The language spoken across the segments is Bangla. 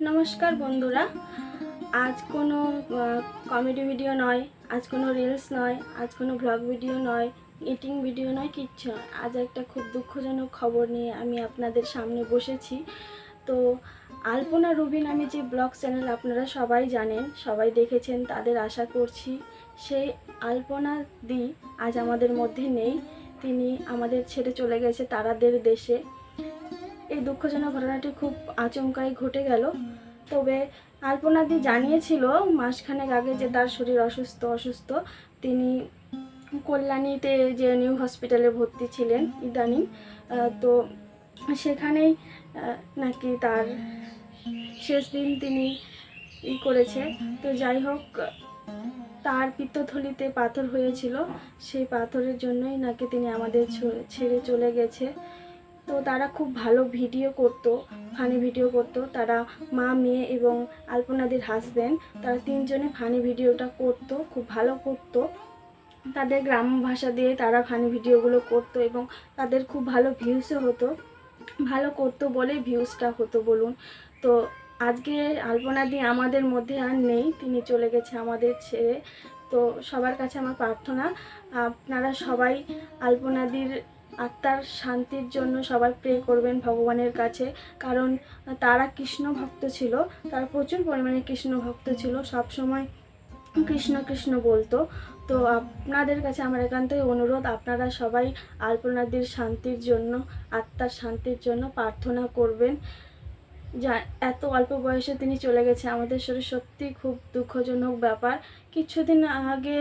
নমস্কার বন্ধুরা। আজ কোনো কমেডি ভিডিও নয়, আজ কোনো রিলস নয়, আজ কোনো ব্লগ ভিডিও নয় ইটিং ভিডিও নয়, কিচ্ছু নয়। আজ একটা খুব দুঃখজনক খবর নিয়ে আমি আপনাদের সামনে বসেছি। তো আলপনা রুবিন আমি যে ব্লগ চ্যানেল আপনারা সবাই জানেন, সবাই দেখেছেন, তাদের আশা করছি সেই আলপনা দি আজ আমাদের মধ্যে নেই। তিনি আমাদের ছেড়ে চলে গেছে তারাদের দেশে। এই দুঃখজনক ঘটনাটি খুব আচমকাই ঘটে গেল। তবে আলপনাদি জানিয়েছিল মাসখানেক আগে যে তার শরীর অসুস্থ অসুস্থ। তিনি কল্যাণীতে যে নিউ হসপিটালে ভর্তি ছিলেন ইদানিং। তো সেখানেই নাকি তার শেষ দিন তিনি ই করেছে। তো যাই হোক, তার পিত্তথলিতে পাথর হয়েছিল। সেই পাথরের জন্যই নাকি তিনি আমাদের ছেড়ে চলে গেছে। তো তারা খুব ভালো ভিডিও করতো, ফানি ভিডিও করতো। তারা মা, মেয়ে এবং আলপনাদির হাজব্যান্ড তারা তিনজনে ফানি ভিডিওটা করতো, খুব ভালো করতো। তাদের গ্রাম ভাষা দিয়ে তারা ফানি ভিডিওগুলো করতো এবং তাদের খুব ভালো ভিউসও হতো। ভালো করতো বলে ভিউজটা হতো বলুন। তো আজকে আলপনাদি আমাদের মধ্যে আর নেই, তিনি চলে গেছে আমাদের ছেড়ে। তো সবার কাছে আমার প্রার্থনা, আপনারা সবাই আলপনাদির আত্মার শান্তির জন্য সবাই প্রে করবেন ভগবানের কাছে। কারণ তারা কৃষ্ণ ভক্ত ছিল, তারা প্রচুর পরিমাণে কৃষ্ণ ভক্ত ছিল। সব সময় কৃষ্ণ কৃষ্ণ বলতো। তো আপনাদের কাছে আমার একান্তই অনুরোধ, আপনারা সবাই আলপনাদের শান্তির জন্য, আত্মার শান্তির জন্য প্রার্থনা করবেন। যা এত অল্প বয়সে তিনি চলে গেছে, আমাদের সাথে সত্যি খুব দুঃখজনক ব্যাপার। কিছুদিন আগে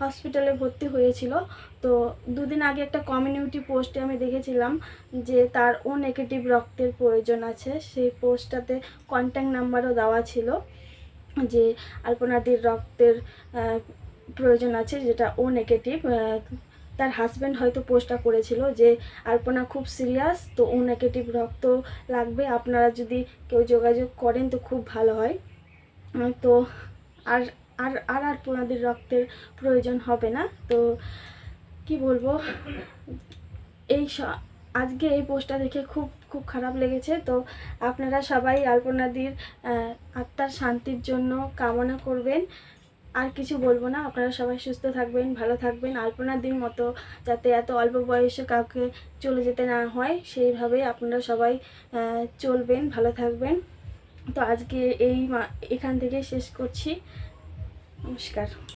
হসপিটালে ভর্তি হয়েছিল। তো দুদিন আগে একটা কমিউনিটি পোস্টে আমি দেখেছিলাম যে তার ও নেগেটিভ রক্তের প্রয়োজন আছে। সেই পোস্টটাতে কন্ট্যাক্ট নাম্বারও দেওয়া ছিল যে আলপনাদির রক্তের প্রয়োজন আছে, যেটা ও নেগেটিভ তার হাজব্যান্ড হয়তো পোস্টটা করেছিল যে আলপনা খুব সিরিয়াস তো ও নেগেটিভ রক্ত লাগবে, আপনারা যদি কেউ যোগাযোগ করেন তো খুব ভালো হয়। তো আর আর আর আলপনাদির রক্তের প্রয়োজন হবে না। তো কি বলব? এই আজকে এই পোস্টটা দেখে খুব খুব খারাপ লেগেছে। তো আপনারা সবাই আলপনাদির আত্মার শান্তির জন্য কামনা করবেন। আর কিছু বলব না, আপনারা সবাই সুস্থ থাকবেন, ভালো থাকবেন। আলপনাদির মতো যাতে এত অল্প বয়সে কাউকে চলে যেতে না হয় সেইভাবে আপনারা সবাই চলবেন, ভালো থাকবেন। তো আজকে এই এখান থেকে শেষ করছি। নমস্কার